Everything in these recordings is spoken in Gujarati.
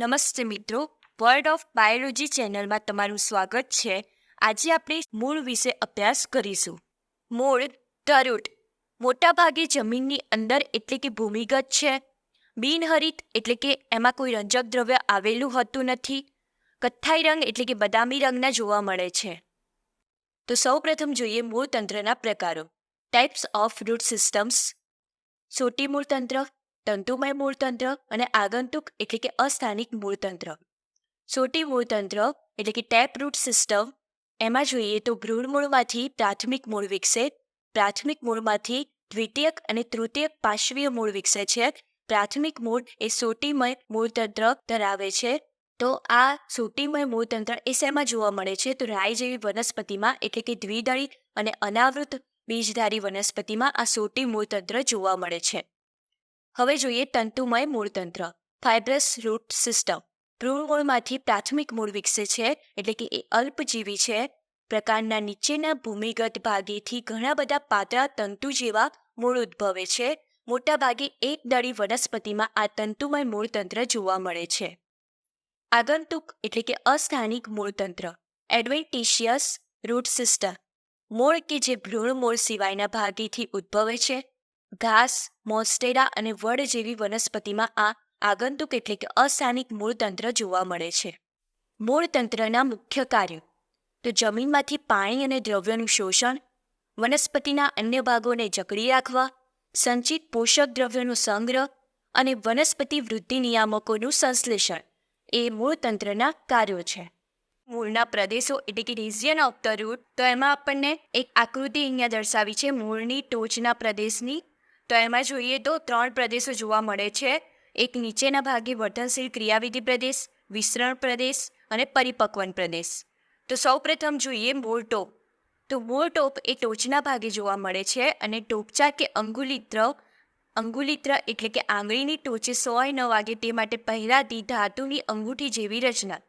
નમસ્તે મિત્રો. વર્લ્ડ ઓફ બાયોલોજી ચેનલમાં તમારું સ્વાગત છે. આજે આપણે મૂળ વિશે અભ્યાસ કરીશું. મૂળ ધરૂટ મોટાભાગે જમીનની અંદર એટલે કે ભૂમિગત છે. બિનહરિત એટલે કે એમાં કોઈ રંજક દ્રવ્ય આવેલું હોતું નથી. કથ્થાઈ રંગ એટલે કે બદામી રંગના જોવા મળે છે. તો સૌપ્રથમ જોઈએ મૂળતંત્રના પ્રકારો. ટાઈપ્સ ઓફ રૂટ સિસ્ટમ્સ સોટી મૂળતંત્ર. તંતુમય મૂળતંત્ર અને આગંતુક એટલે કે અસ્થાનિક મૂળતંત્ર. સોટી મૂળતંત્ર એટલે કે ટેપ રૂટ સિસ્ટમ, એમાં જોઈએ તો ભ્રૂણમૂળમાંથી પ્રાથમિક મૂળ વિકસે, પ્રાથમિક મૂળમાંથી દ્વિતીયક અને તૃતીયક પાશ્વીય મૂળ વિકસે છે, પ્રાથમિક મૂળ એ સોટીમય મૂળતંત્ર ધરાવે છે. તો આ સોટીમય મૂળતંત્ર એ શેમાં જોવા મળે છે? તો રાઈ જેવી વનસ્પતિમાં એટલે કે દ્વિદળી અને અનાવૃત બીજધારી વનસ્પતિમાં આ સોટી મૂળતંત્ર જોવા મળે છે. હવે જોઈએ તંતુમય મૂળતંત્ર. ફાઇબ્રસ રૂટ સિસ્ટમ ભ્રૂણમૂળમાંથી પ્રાથમિક મૂળ વિકસે છે, એટલે કે એ અલ્પજીવી છે. પ્રકારના નીચેના ભૂમિગત ભાગેથી ઘણા બધા પાતળા તંતુ જેવા મૂળ ઉદ્ભવે છે. મોટાભાગે એક દળી વનસ્પતિમાં આ તંતુમય મૂળતંત્ર જોવા મળે છે. આગંતુક એટલે કે અસ્થાનિક મૂળતંત્ર. એડવેન્ટિશિયસ રૂટ સિસ્ટમ મૂળ કે જે ભ્રૂણ મૂળ સિવાયના ભાગેથી ઉદ્ભવે છે. ઘાસ, મોસ્ટેરા અને વડ જેવી વનસ્પતિમાં આ આગંતુક એટલે કે અસ્થાનિક મૂળતંત્ર જોવા મળે છે. મૂળતંત્રના મુખ્ય કાર્યો. તો જમીનમાંથી પાણી અને દ્રવ્યનું શોષણ, વનસ્પતિના અન્ય ભાગોને જકડી રાખવા, સંચિત પોષક દ્રવ્યોનો સંગ્રહ અને વનસ્પતિ વૃદ્ધિ નિયામકોનું સંશ્લેષણ. એ મૂળતંત્રના કાર્યો છે. મૂળના પ્રદેશો એટલે કે રિઝિયન ઓફ ધ રૂટ તો એમાં આપણને એક આકૃતિ અહીંયા દર્શાવી છે. મૂળની ટોચના પ્રદેશની તો એમાં જોઈએ તો ત્રણ પ્રદેશો જોવા મળે છે. એક નીચેના ભાગે વર્ધનશીલ ક્રિયાવિધિ પ્રદેશ, વિસ્તરણ પ્રદેશ અને પરિપક્વન પ્રદેશ. તો સૌપ્રથમ જોઈએ મૂળ ટોપ. તો મૂળ ટોપ એ ટોચના ભાગે જોવા મળે છે અને ટોપચા કે અંગુલિત્ર અંગુલિત્ર એટલે કે આંગળીની ટોચે સોય ન વાગે તે માટે પહેરાતી ધાતુની અંગૂઠી જેવી રચના.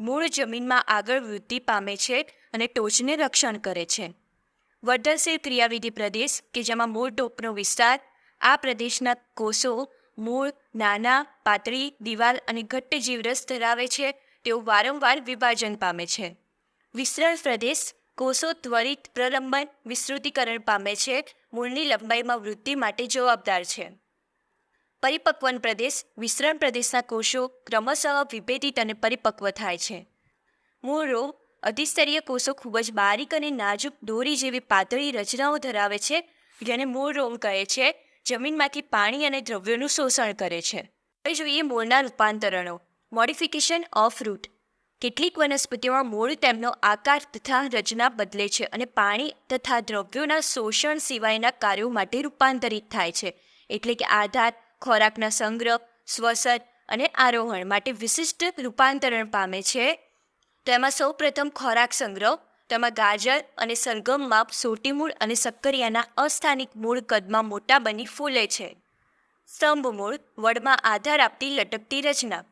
મૂળ જમીનમાં આગળ વૃદ્ધિ પામે છે અને ટોચને રક્ષણ કરે છે. વર્ધનશીલ ક્રિયાવિધિ પ્રદેશ કે જેમાં મૂળ ટોપનો વિસ્તાર, આ પ્રદેશના કોષો મૂળ, નાના, પાતળી દિવાલ અને ઘટ્ટ જીવરસ ધરાવે છે. તેઓ વારંવાર વિભાજન પામે છે. વિસ્તરણ પ્રદેશ કોષો ત્વરિત પ્રલંબન, વિસ્તૃતિકરણ પામે છે. મૂળની લંબાઈમાં વૃદ્ધિ માટે જવાબદાર છે. પરિપક્વન પ્રદેશ, વિસ્તરણ પ્રદેશના કોષો ક્રમશઃ વિભેદિત અને પરિપક્વ થાય છે. મૂળો અધિસ્તરીય કોષો ખૂબ જ બારીક અને નાજુક દોરી જેવી પાતળી રચનાઓ ધરાવે છે, જેને મૂળ રોમ કહે છે, જમીનમાંથી પાણી અને દ્રવ્યોનું શોષણ કરે છે. હવે જોઈએ મૂળના રૂપાંતરણો. મોડિફિકેશન ઓફ રૂટ કેટલીક વનસ્પતિઓમાં મૂળ તેમનો આકાર તથા રચના બદલે છે અને પાણી તથા દ્રવ્યોના શોષણ સિવાયના કાર્યો માટે રૂપાંતરિત થાય છે. એટલે કે આધાર, ખોરાકના સંગ્રહ શ્વસન અને આરોહણ માટે વિશિષ્ટ રૂપાંતરણ પામે છે. તેમાં સૌપ્રથમ ખોરાક સંગ્રહ, તેમાં ગાજર અને સરગમમાં સોટી મૂળ અને સક્કરિયાના અસ્થાનિક મૂળ કદમાં મોટા બની ફૂલે છે. સ્તંભ મૂળ વડમાં આધાર આપતી લટકતી રચના.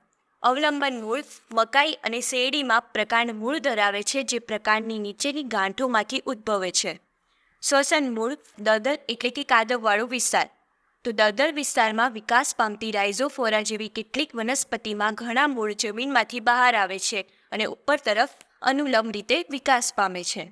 અવલંબન મૂળ મકાઈ અને શેરડીમાં પ્રકાંડ મૂળ ધરાવે છે જે પ્રકાંડની નીચેની ગાંઠોમાંથી ઉદ્ભવે છે. શ્વસન મૂળ દદર એટલે કે કાદવવાળો વિસ્તાર. તો દદર વિસ્તારમાં વિકાસ પામતી રાઇઝોફોરા જેવી કેટલીક વનસ્પતિમાં ઘણા મૂળ જમીનમાંથી બહાર આવે છે. અને ઉપર તરફ અનુલંબ રીતે વિકાસ પામે છે.